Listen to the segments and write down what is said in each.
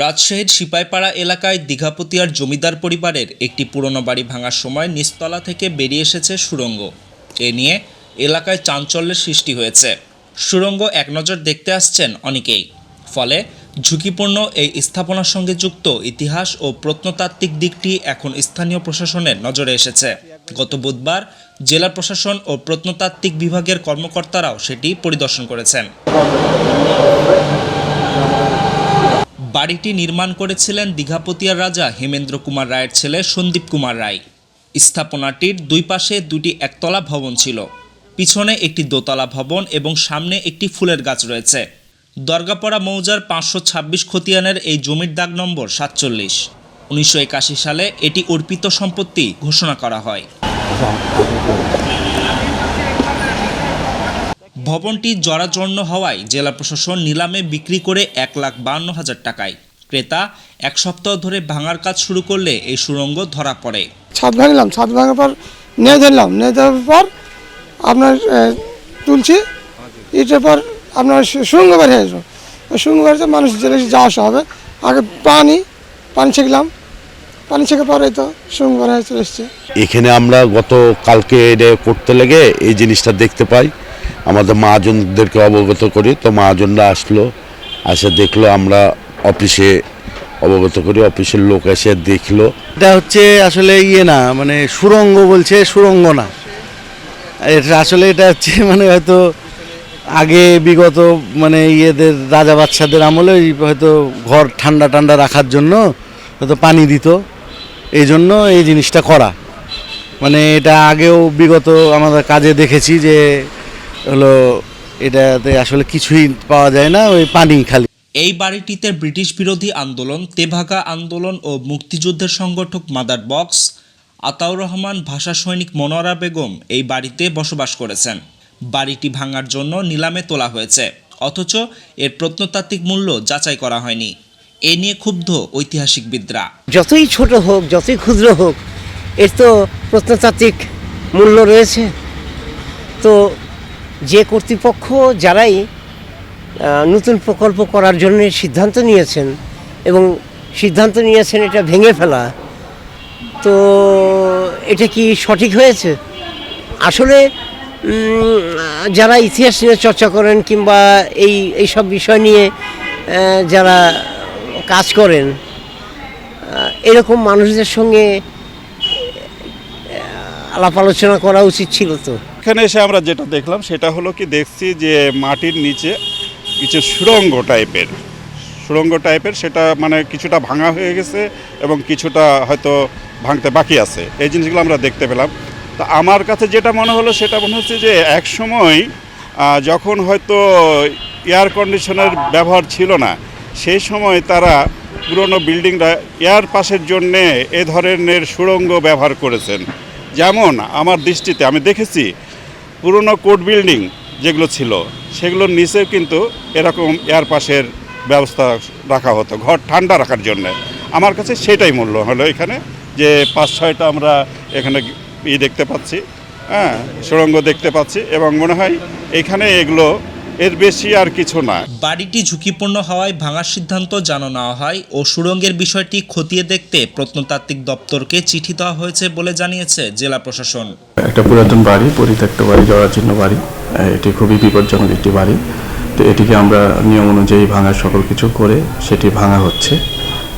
রাজশাহীর সিপাইপাড়া এলাকায় দীঘাপতিয়ার জমিদার পরিবারের একটি পুরনো বাড়ি ভাঙার সময় নিচতলা থেকে বেরিয়ে এসেছে সুড়ঙ্গ। এ নিয়ে এলাকায় চাঞ্চল্যের সৃষ্টি হয়েছে। সুরঙ্গ এক নজর দেখতে আসছেন অনেকেই। ফলে ঝুঁকিপূর্ণ এই স্থাপনার সঙ্গে যুক্ত ইতিহাস ও প্রত্নতাত্ত্বিক দিকটি এখন স্থানীয় প্রশাসনের নজরে এসেছে। গত বুধবার জেলা প্রশাসন ও প্রত্নতাত্ত্বিক বিভাগের কর্মকর্তারাও সেটি পরিদর্শন করেছেন। বাড়িটি নির্মাণ করেছিলেন দীঘাপতিয়ার রাজা হেমেন্দ্র কুমার রায়ের ছেলে সন্দীপ কুমার রায়। স্থাপনাটির দুই পাশে দুটি একতলা ভবন ছিল। পিছনে একটি দোতলা ভবন এবং সামনে একটি ফুলের গাছ রয়েছে। দরগাপাড়া মৌজার পাঁচশো ছাব্বিশ খতিয়ানের এই জমির দাগ নম্বর সাতচল্লিশ। উনিশশো সালে এটি অর্পিত সম্পত্তি ঘোষণা করা হয়। ভবনটি জরাজীর্ণ হওয়ায় জেলা প্রশাসন নিলামে বিক্রি করে এক লাখ বান্ন হাজার টাকায়। ক্রেতা এক সপ্তাহ ধরে ভাঙার কাজ শুরু করলে এই সুড়ঙ্গ ধরা পড়ে। ছাদ ভাঙলাম ছাদ ভাঙার পর নিয়ে ধরলাম নিয়ে ধরার পর আপনার তুলছি এটার পর আপনার সুরঙ্গ বের হয়ে আসব ওই সুরঙ্গ বেরোতে মানুষ জেলে যাওয়া আসা হবে। আগে পানি পানি ছেঁকলাম। পানি ছেঁকে পরে তো সুরঙ্গ বের হয়ে চলে এসছে। এখানে আমরা গত কালকে এটা করতে লেগে এই জিনিসটা দেখতে পাই। আমাদের মহাজনদেরকে অবগত করি। তো মহাজনরা আসলো, এসে দেখল আমরা অফিসে অবগত করি, অফিসের লোক এসে দেখল। এটা হচ্ছে আসলে ইয়ে না মানে সুরঙ্গ বলছে, সুরঙ্গ না। এটা আসলে এটা হচ্ছে মানে হয়তো আগে বিগত মানে ইয়েদের, রাজা বাদশাদের আমলে হয়তো ঘর ঠান্ডা ঠান্ডা রাখার জন্য হয়তো পানি দিত। এই জন্য এই জিনিসটা করা। মানে এটা আগেও বিগত আমাদের কাজে দেখেছি যে হলো এটাতে আসলে কিছুই পাওয়া যায় না ওই পানি খালি। এই বাড়িটিতে ব্রিটিশ বিরোধী আন্দোলন তেভাগা আন্দোলন ও মুক্তিযুদ্ধের সংগঠক মাদার বক্স আতাউর রহমান ভাষা সৈনিক মনোয়ারা বেগম এই বাড়িতে বসবাস করেছেন। বাড়িটি ভাঙার জন্য নিলামে তোলা হয়েছে অথচ এর প্রত্নতাত্ত্বিক মূল্য যাচাই করা হয়নি। এ নিয়ে ক্ষুব্ধ ঐতিহাসিক ঐতিহাসিকবিদরা। যতই ছোট হোক যতই ক্ষুদ্র হোক এর তো প্রত্নতাত্ত্বিক মূল্য রয়েছে। তো যে কর্তৃপক্ষ যারাই নতুন প্রকল্প করার জন্য সিদ্ধান্ত নিয়েছেন এবং সিদ্ধান্ত নিয়েছেন এটা ভেঙে ফেলা, তো এটা কি সঠিক হয়েছে? আসলে যারা ইতিহাস নিয়ে চর্চা করেন কিংবা এই এইসব বিষয় নিয়ে যারা কাজ করেন এরকম মানুষদের সঙ্গে আলাপ আলোচনা করা উচিত ছিল তো। এখানে এসে আমরা যেটা দেখলাম, সেটা হলো কি দেখছি যে মাটির নিচে কিছু সুড়ঙ্গ টাইপের। সুড়ঙ্গ টাইপের সেটা মানে কিছুটা ভাঙা হয়ে গেছে এবং কিছুটা হয়তো ভাঙতে বাকি আছে। এই জিনিসগুলো আমরা দেখতে পেলাম। তো আমার কাছে যেটা মনে হলো, সেটা মনে হচ্ছে যে এক সময় যখন হয়তো এয়ার কন্ডিশনের ব্যবহার ছিল না, সেই সময় তারা পুরনো বিল্ডিংটা এয়ার পাসের জন্যে এ ধরনের সুড়ঙ্গ ব্যবহার করেছেন। যেমন আমার দৃষ্টিতে আমি দেখেছি পুরনো কোর্ট বিল্ডিং যেগুলো ছিল, সেগুলোর নিচেও কিন্তু এরকম এয়ার পাশের ব্যবস্থা রাখা হতো, ঘর ঠান্ডা রাখার জন্য। আমার কাছে সেটাই মূল্য হলো এখানে, যে পাঁচ ছয়টা আমরা এখানে ই দেখতে পাচ্ছি হ্যাঁ সুড়ঙ্গ দেখতে পাচ্ছি এবং মনে হয় এখানে এগুলো এর বেশি আর কিছু না। বাড়িটি ঝুঁকিপূর্ণ হওয়ায় ভাঙার সিদ্ধান্ত জানানো হয় ও সুড়ঙ্গের বিষয়টি খতিয়ে দেখতে প্রত্নতাত্ত্বিক দপ্তরকে চিঠি দেওয়া হয়েছে বলে জানিয়েছে জেলা প্রশাসন। একটা পুরাতন বাড়ি পরিত্যক্ত বাড়ি জরাজীর্ণ বাড়ি। এটি খুবই বিপজ্জনক একটি বাড়ি। তো এটিকে আমরা নিয়ম অনুযায়ী ভাঙার সকল কিছু করে সেটি ভাঙা হচ্ছে।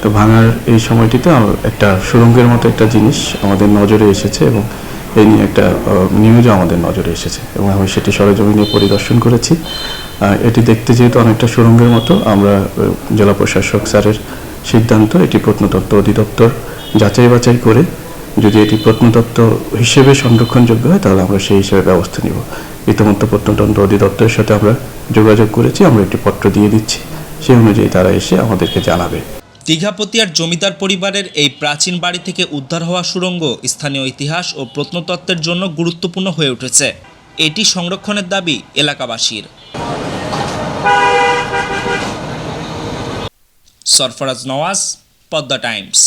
তো ভাঙার এই সময়টিতে একটা সুরঙ্গের মতো একটা জিনিস আমাদের নজরে এসেছে এবং এই নিয়ে একটা নিউজও আমাদের নজরে এসেছে এবং আমি সেটি সরেজমিনে পরিদর্শন করেছি। এটি দেখতে যেহেতু অনেকটা সুরঙ্গের মতো, আমরা জেলা প্রশাসক স্যারের সিদ্ধান্ত এটি প্রত্নতত্ত্ব অধিদপ্তর যাচাই বাছাই করে যদি এটি প্রত্নতত্ত্ব হিসেবে সংরক্ষণযোগ্য হয়, তাহলে আমরা সেই হিসেবে ব্যবস্থা নিব। ইতিমধ্যে প্রত্নতন্ত্র অধিদপ্তরের সাথে আমরা যোগাযোগ করেছি, আমরা একটি পত্র দিয়ে দিচ্ছি। সেই অনুযায়ী তারা এসে আমাদেরকে জানাবে। দীঘাপতিয়ার জমিদার পরিবারের এই প্রাচীন বাড়ি থেকে উদ্ধার হওয়া সুরঙ্গ স্থানীয় ইতিহাস ও প্রত্নতত্ত্বের জন্য গুরুত্বপূর্ণ হয়ে উঠেছে। এটি সংরক্ষণের দাবি এলাকাবাসীর। সরফরাজ নওয়াজ, পদ্মা টাইমস।